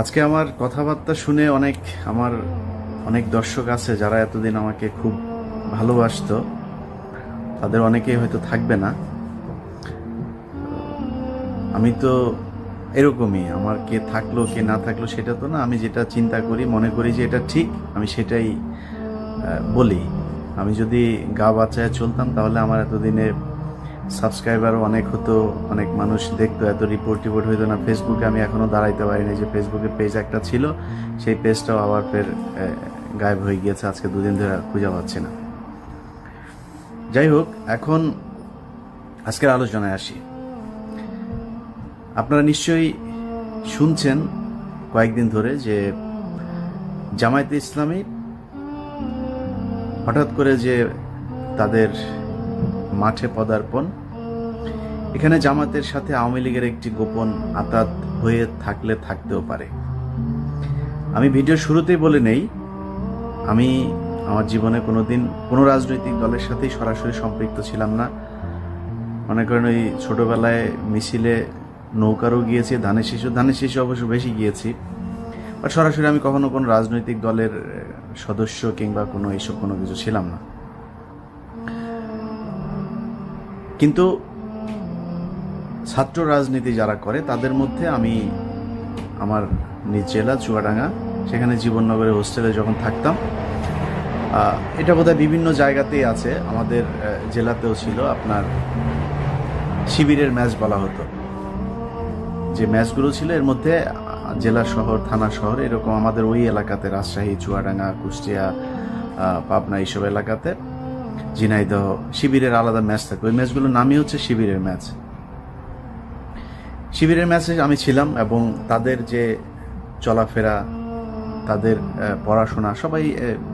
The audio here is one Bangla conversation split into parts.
আজকে আমার কথাবার্তা শুনে অনেক আমার অনেক দর্শক আছে যারা এতদিন আমাকে খুব ভালোবাসতো। তাদের অনেকেই হয়তো থাকবে না। আমি তো এরকমই, আমার কে থাকল, কে না থাকল সেটা তো না, আমি যেটা চিন্তা করি, মনে করি যে এটা ঠিক, আমি সেটাই বলি। আমি যদি গা বাঁচায় চলতাম তাহলে আমার এতদিনে সাবস্ক্রাইবারও অনেক হতো, অনেক মানুষ দেখতো, এত রিপোর্ট টিপোর্ট হইতো না। ফেসবুকে আমি এখনও দাঁড়াইতে পারিনি যে ফেসবুকে পেজ একটা ছিল, সেই পেজটাও আবার ফের গায়েব হয়ে গিয়েছে। আজকে দুদিন ধরে খুঁজে পাচ্ছি না। যাই হোক, এখন আজকের আলোচনায় আসি। আপনারা নিশ্চয়ই শুনছেন কয়েকদিন ধরে যে জামায়াতে ইসলামী হঠাৎ করে যে তাদের মাঠে পদার্পণ। এখানে জামাতের সাথে আওয়ামী লীগের একটি গোপন আতাত হয়ে থাকলে থাকতেও পারে। আমি ভিডিও শুরুতেই বলে নেই, আমি আমার জীবনে কোনোদিন কোনো রাজনৈতিক দলের সাথেই সরাসরি সম্পৃক্ত ছিলাম না। মনে করেন ওই ছোটোবেলায় মিছিলে নৌকারও গিয়েছি, ধানের শিশু ধানের শিশু অবশ্য বেশি গিয়েছি। বা সরাসরি আমি কখনো কোনো রাজনৈতিক দলের সদস্য কিংবা কোনো এইসব কোনো কিছু ছিলাম না। কিন্তু ছাত্র রাজনীতি যারা করে, তাদের মধ্যে আমি আমার নিজ জেলা, চুয়াডাঙ্গা, সেখানে জীবননগরে হোস্টেলে যখন থাকতাম এটা বোধহয় বিভিন্ন জায়গাতেই আছে। আমাদের জেলাতেও ছিল আপনার শিবিরের ম্যাচ বলা হতো। যে ম্যাচগুলো ছিল, এর মধ্যে জেলা শহর, থানা শহর, এরকম আমাদের ওই এলাকাতে, রাজশাহী, চুয়াডাঙ্গা, কুষ্টিয়া পাবনা, এইসব এলাকাতে ঝিনাইদহ শিবিরের আলাদা ম্যাচ থাকে ওই ম্যাচগুলোর নামই হচ্ছে শিবিরের ম্যাচ। শিবিরের ম্যাচে আমি ছিলাম এবং তাদের যে চলাফেরা, তাদের পড়াশোনা, সবাই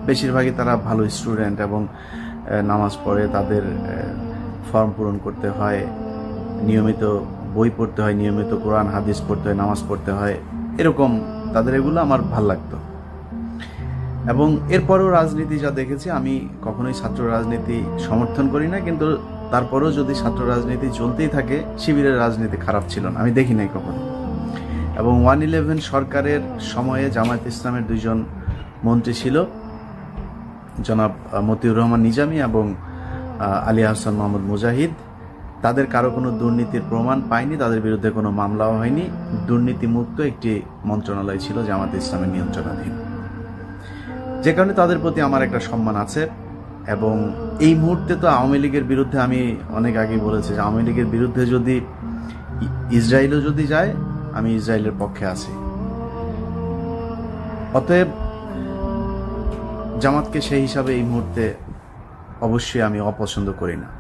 বেশিরভাগই তারা ভালো স্টুডেন্ট এবং নামাজ পড়ে, তাদের ফর্ম পূরণ করতে হয়, নিয়মিত বই পড়তে হয়, নিয়মিত কোরআন, হাদিস পড়তে হয়, নামাজ পড়তে হয়। এরকম তাদের এগুলো আমার ভালো লাগতো। এবং এরপরও রাজনীতি যা দেখেছি, আমি কখনোই ছাত্র রাজনীতি সমর্থন করি না, কিন্তু তারপরেও যদি ছাত্র রাজনীতি চলতেই থাকে, শিবিরের রাজনীতি খারাপ ছিল না। আমি দেখি নাই কখনো। এবং ওয়ান ইলেভেন সরকারের সময়ে জামায়াত ইসলামের দুইজন মন্ত্রী ছিল, জনাব মতিউর রহমান নিজামি এবং আলী হাসান মোহাম্মদ মুজাহিদ। তাদের কারও কোনো দুর্নীতির প্রমাণ পায়নি তাদের বিরুদ্ধে কোনো মামলাও হয়নি। দুর্নীতিমুক্ত একটি মন্ত্রণালয় ছিল জামাত ইসলামের নিয়ন্ত্রণাধীন। যে কারণে তাদের প্রতি আমার একটা সম্মান আছে এবং এই মুহূর্তে তো আওয়ামী লীগের বিরুদ্ধে আমি অনেক আগে বলেছি যে আওয়ামী লীগের বিরুদ্ধে যদি ইসরায়েলও যদি যায়, আমি ইসরায়েলের পক্ষে আছি। অতএব জামাতকে সেই হিসাবে এই মুহূর্তে অবশ্যই আমি অপছন্দ করি না।